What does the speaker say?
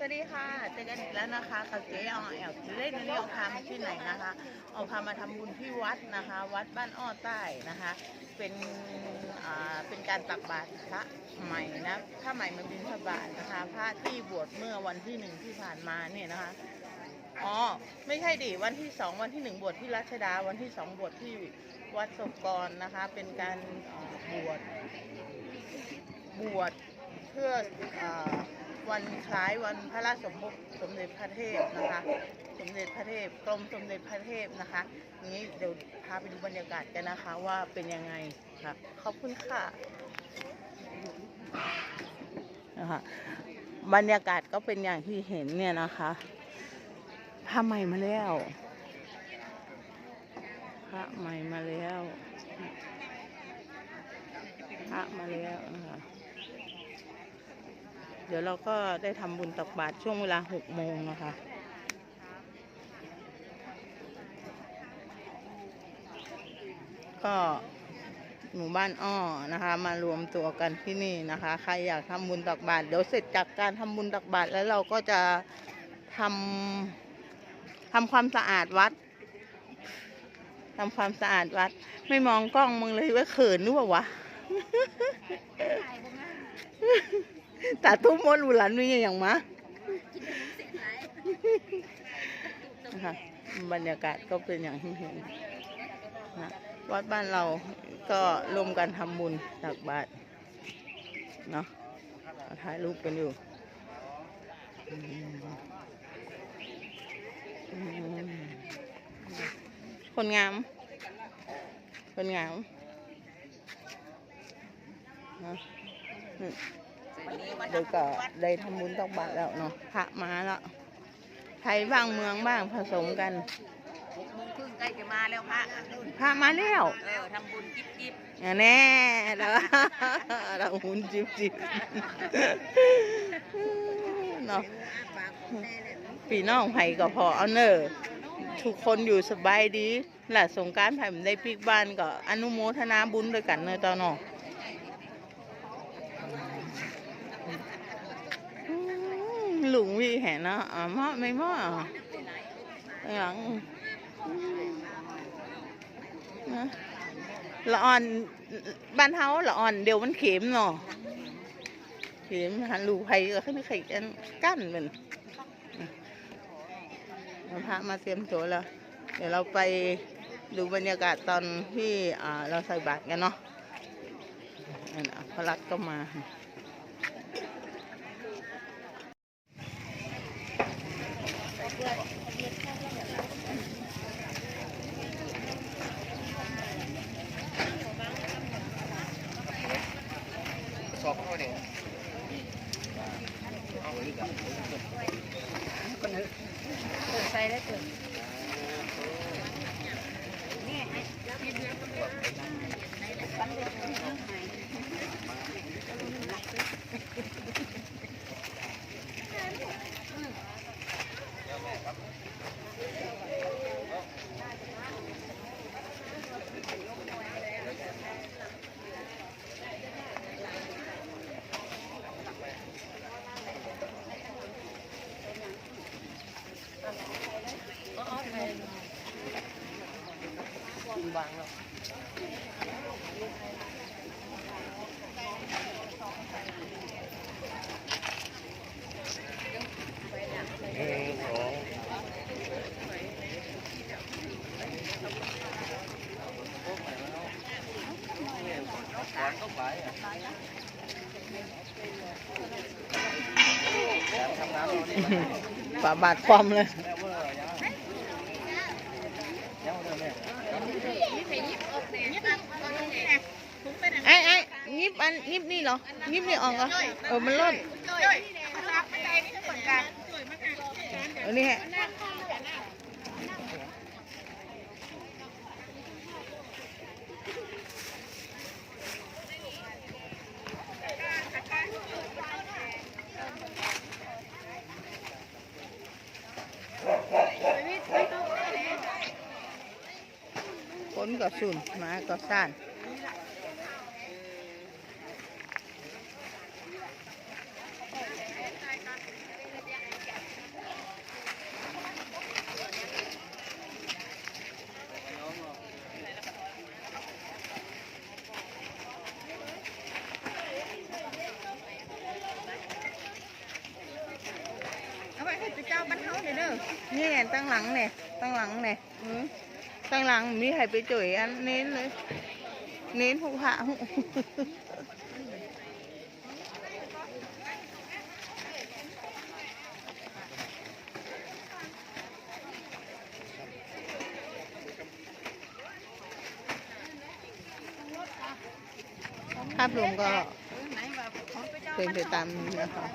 สวัสดีค่ะเจอกันอีกแล้วนะคะกับเจ๊ออแอบเล่นเรื่องพามาที่ไหนนะคะเอาพามาทำบุญที่วัดนะคะ วัดบ้านอ้อใต้นะคะ เป็นอ่าเป็นการตักบาตรพระใหม่นะพระใหม่มาบิณฑบาตนะคะ พระที่บวชเมื่อวันที่หนึ่งที่ผ่านมาเนี่ยนะคะอ๋อไม่ใช่ดิวันที่สองวันที่หนึ่งบวชที่รัชดาวันที่สองบวชที่วัดศกกรนะคะ เป็นการบวชบวชเพื่ออา วันคล้ายวันพระราชสมภพสมเด็จพระเทพนะคะ สมเด็จพระเทพกรมสมเด็จพระเทพนะคะนี้เดี๋ยวพาไปดูบรรยากาศกันนะคะว่าเป็นยังไงค่ะขอบคุณค่ะนะคะบรรยากาศก็เป็นอย่างที่เห็นเนี่ยนะคะพระใหม่มาแล้วพระใหม่มาแล้วพระมาแล้วนะคะ เดี๋ยวเราก็ได้ทำบุญตักบาตรช่วงเวลาหกโมงนะคะก็หมู่บ้านอ้อนะคะ มารวมตัวกันที่นี่นะคะ ใครอยากทำบุญตักบาตรเดี๋ยวเสร็จจากการทำบุญตักบาตรแล้วเราก็จะทำทำความสะอาดวัดทำความสะอาดวัด ไม่มองกล้องมึงเลยว่าเขินหรือเปล่าวะ ตาทุ่มมดอุหลันมีอย่างมะนะคะบรรยากาศก็เป็นอย่างที่เห็นนะวัดบ้านเราก็ร่วมกันทำบุญตักบาตรเนาะถ่ายรูปกันอยู่คนงามคนงามนะ เดี๋ยวก็ได้ทำบุญตักบาตรแล้วเนาะพระมาแล้วไทยบ้างเมืองบ้างผสมกันหกโมงครึ่งใกล้จะมาแล้วพระพระมาแล้วเออทำบุญจิ๊บจิ๊บอะแน่แล้วเราหุ่นจิบจิบเนาะปีน้องไผ่ก็พอเอาเนอทุกคนอยู่สบายดีหละสงกรารไผ่มันได้ปิกบ้านก็อนุโมทนาบุญด้วยกันเนอะตอนเนาะอืมห ลุงวีแห่นะอะมอไม่มอหลังนะละอ่อนบ้านเฮาละอ่อนเดี๋ยวมันเข็มเนาะเข็มหันลูไผ่ก็ขึ้นไข่กันกั้นเป็นพระมาเตรียมตัวแล้ว เดี๋ยวเราไปดูบรรยากาศตอนที่เราใส่บาตรกันเนาะนั่นน่ะพระรัตก็มา สอบเข้าเนี่ยใส่แล้เกิดางแล้วหนึ่งสองร้อนก็ไปอะทำน้ำเรานี่ฝาบาดความเลย แม่เวอร์ยังยังเดิมเนี่ย ไอ้ไอ้ยิบ อันยิบนี่เหรอยิบนี่ออกเหรอ เออ มันล่นเอานี่ฮะคนก็สุนมาก็ซ่าน นี่ไงตั้งหลังเนี่ยตั้งหลังเนี่ยอืมตั้งหลังมีใครไปจ่วยอันเน้นเลย เน้นผู้พระภาพรวมก็เป็นไปตามนี้นะคะ